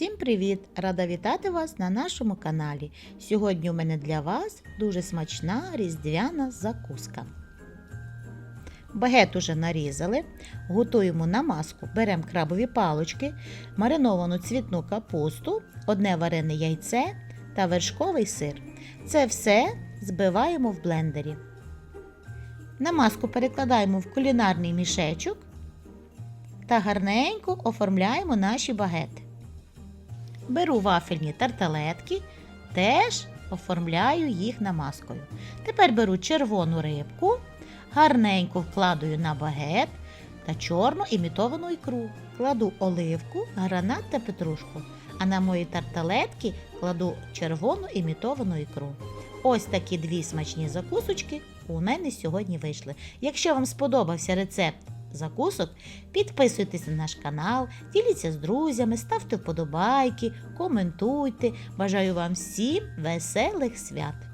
Всім привіт! Рада вітати вас на нашому каналі. Сьогодні у мене для вас дуже смачна різдвяна закуска. Багет уже нарізали, готуємо намазку, беремо крабові палочки, мариновану цвітну капусту, одне варене яйце та вершковий сир. Це все збиваємо в блендері. Намазку перекладаємо в кулінарний мішечок та гарненько оформляємо наші багети. Беру вафельні тарталетки, теж оформляю їх намазкою. Тепер беру червону рибку, гарненько вкладаю на багет та чорну імітовану ікру. Кладу оливку, гранат та петрушку. А на мої тарталетки кладу червону імітовану ікру. Ось такі дві смачні закусочки у мене сьогодні вийшли. Якщо вам сподобався рецепт закусок, підписуйтесь на наш канал, діліться з друзями, ставте вподобайки, коментуйте. Бажаю вам всім веселих свят!